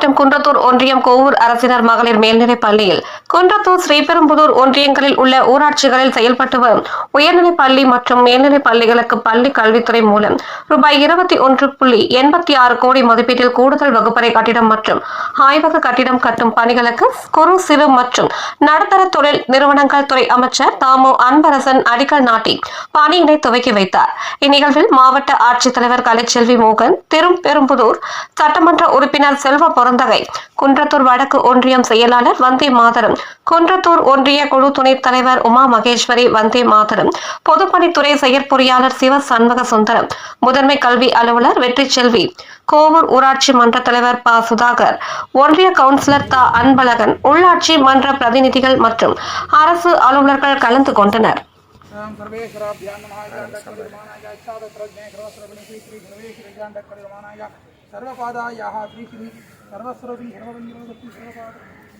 மாவட்டம் குன்றத்தூர் ஒன்றியம் கோவூர் அரசினர் மகளிர் மேல்நிலைப் பள்ளியில் குன்றத்தூர் ஸ்ரீபெரும்புதூர் ஒன்றியங்களில் உள்ள ஊராட்சிகளில் செயல்பட்டு வரும் உயர்நிலைப் பள்ளி மற்றும் மேல்நிலைப் பள்ளிகளுக்கு பள்ளி கல்வித்துறை மூலம் ரூபாய் இருபத்தி ஒன்று புள்ளி எண்பத்தி ஆறு கோடி மதிப்பீட்டில் கூடுதல் வகுப்பறை கட்டிடம் மற்றும் ஆய்வக கட்டிடம் கட்டும் பணிகளுக்கு குறு சிறு மற்றும் நடுத்தர தொழில் நிறுவனங்கள் துறை அமைச்சர் தாமு அன்பரசன் அடிக்கல் நாட்டி பணியினை துவக்கி வைத்தார். இந்நிகழ்வில் மாவட்ட ஆட்சித்தலைவர் கலைச்செல்வி மோகன் திரும்பெரும்புதூர் சட்டமன்ற உறுப்பினர் செல்வ பொறந்தகை குன்றத்தூர் வடக்கு ஒன்றியம் செயலாளர் வந்தே மாதரம் குன்றத்தூர் ஒன்றிய குழு துணைத் தலைவர் உமா மகேஸ்வரி வந்தே மாதரம் பொதுப்பணித்துறை செயற்பொறியாளர் சிவ சண்முக சுந்தரம் முதன்மை கல்வி அலுவலர் வெற்றி செல்வி கோவூர் ஊராட்சி மன்ற தலைவர் ப. சுதாகர் ஒன்றிய கவுன்சிலர் த. அன்பழகன் உள்ளாட்சி மன்ற பிரதிநிதிகள் மற்றும் அரசு அலுவலர்கள் கலந்து கொண்டனர். சர்வபாதாயாக ஸ்ரீ ஸ்ரீ சர்வஸ்வரூபி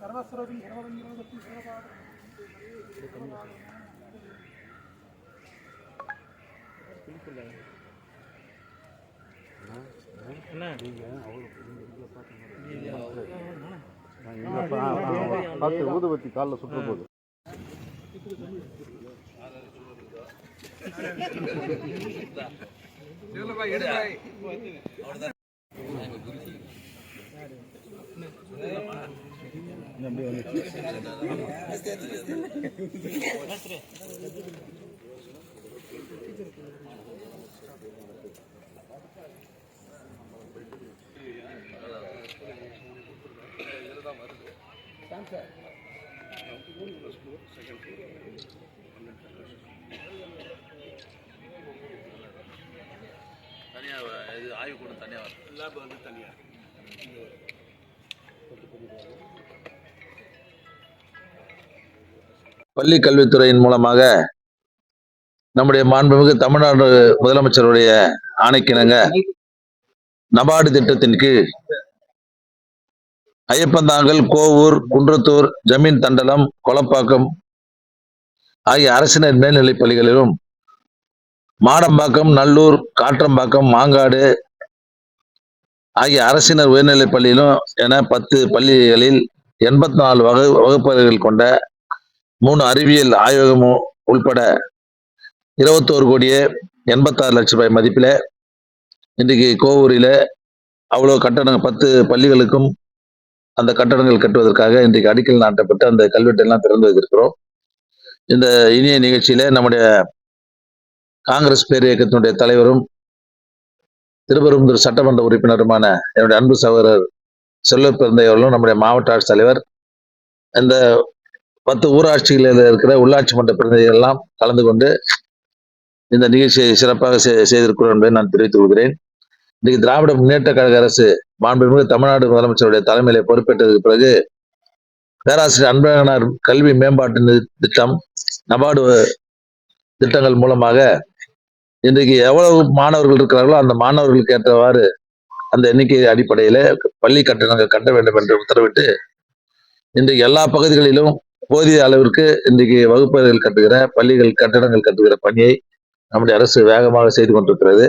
ಸರ್ವಸ್ರೋತಿ ಸರ್ವರಂಗಿರೋದಕ್ಕೂ ಸರ್ವಪಾದ பார்த்து ஊதுபத்தி காலில் சுற்ற போகுது. எடுத்து தனியாக இது ஆய்வு கூட தனியாக லேப் வந்து தனியாக பள்ளி கல்வித்துறையின் மூலமாக நம்முடைய மாண்புமிகு தமிழ்நாடு முதலமைச்சருடைய ஆணைக்கிணங்க நபார்டு திட்டத்தின் கீழ் ஐயப்பந்தாங்கல் கோவூர் குன்றத்தூர் ஜமீன் தண்டலம் கொலப்பாக்கம் ஆகிய அரசினர் மேல்நிலைப் பள்ளிகளிலும் மாடம்பாக்கம் நல்லூர் காற்றம்பாக்கம் மாங்காடு ஆகிய அரசினர் உயர்நிலைப் பள்ளியிலும் என பத்து பள்ளிகளில் எண்பத்தி நாலு வகு வகுப்பறைகள் கொண்ட மூணு அறிவியல் ஆய்வகமும் உள்பட இருபத்தோரு கோடியே எண்பத்தாறு லட்சம் ரூபாய் மதிப்பில் இன்றைக்கு கோவூரில் அவ்வளோ கட்டணங்கள் பத்து பள்ளிகளுக்கும் அந்த கட்டடங்கள் கட்டுவதற்காக இன்றைக்கு அடிக்கல் நாட்டப்பட்டு அந்த கல்வெட்டெல்லாம் திறந்து வைத்திருக்கிறோம். இந்த இனிய நிகழ்ச்சியில் நம்முடைய காங்கிரஸ் பேர் இயக்கத்தினுடைய தலைவரும் திருப்பெரும்புதூர் சட்டமன்ற உறுப்பினருமான என்னுடைய அன்பு சகோதரர் செல்வ பிறந்தை நம்முடைய மாவட்ட ஆட்சித்தலைவர் இந்த பத்து ஊராட்சிகளில் இருக்கிற உள்ளாட்சி மன்ற பிரதிநிதிகள் எல்லாம் கலந்து கொண்டு இந்த நிகழ்ச்சியை சிறப்பாக செ- செய்திருக்கிறோம் என்பதை நான் தெரிவித்துக் கொள்கிறேன். இன்றைக்கு திராவிட முன்னேற்ற கழக அரசு மாண்புமிகு தமிழ்நாடு முதலமைச்சருடைய தலைமையில பொறுப்பேற்றதுக்கு பிறகு பேராசிரியர் அன்பழகனார் கல்வி மேம்பாட்டு திட்டம் நபார்டு திட்டங்கள் மூலமாக இன்றைக்கு எவ்வளவு மாணவர்கள் இருக்கிறார்களோ அந்த மாணவர்களுக்கு ஏற்றவாறு அந்த எண்ணிக்கை அடிப்படையில் பள்ளி கட்டணங்கள் கட்ட வேண்டும் என்று உத்தரவிட்டு இன்றைக்கு எல்லா பகுதிகளிலும் போதிய அளவிற்கு இன்றைக்கு வகுப்பறைகள் கட்டுகிற பள்ளிகள் கட்டடங்கள் கட்டுகிற பணியை நம்முடைய அரசு வேகமாக செய்து கொண்டிருக்கிறது.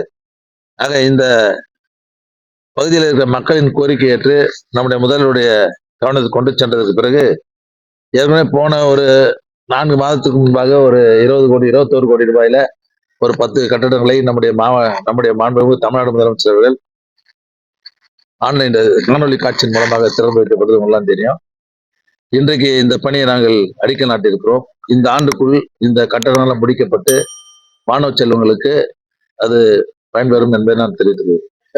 ஆக இந்த பகுதியில் இருக்கிற மக்களின் கோரிக்கை ஏற்று நம்முடைய முதல்வருடைய கவனத்துக்கு கொண்டு சென்றதற்கு பிறகு ஏற்கனவே போன ஒரு நான்கு மாதத்துக்கு முன்பாக ஒரு இருபது கோடி இருபத்தோரு கோடி ரூபாயில ஒரு பத்து கட்டடங்களை நம்முடைய மாவ நம்முடைய மாண்புமிகு தமிழ்நாடு முதலமைச்சர் அவர்கள் ஆன்லைன் காணொலி காட்சியின் மூலமாக திறந்து வைக்கப்பட்டது எல்லாம் தெரியும். இன்றைக்கு இந்த பணியை நாங்கள் அடிக்க நாட்டிருக்கிறோம் இந்த ஆண்டுக்குள் இந்த கட்டணம் முடிக்கப்பட்டு மாணவ செல்வங்களுக்கு அது பயன்பெறும் என்பதை நான் தெரிவித்துக்கிறேன்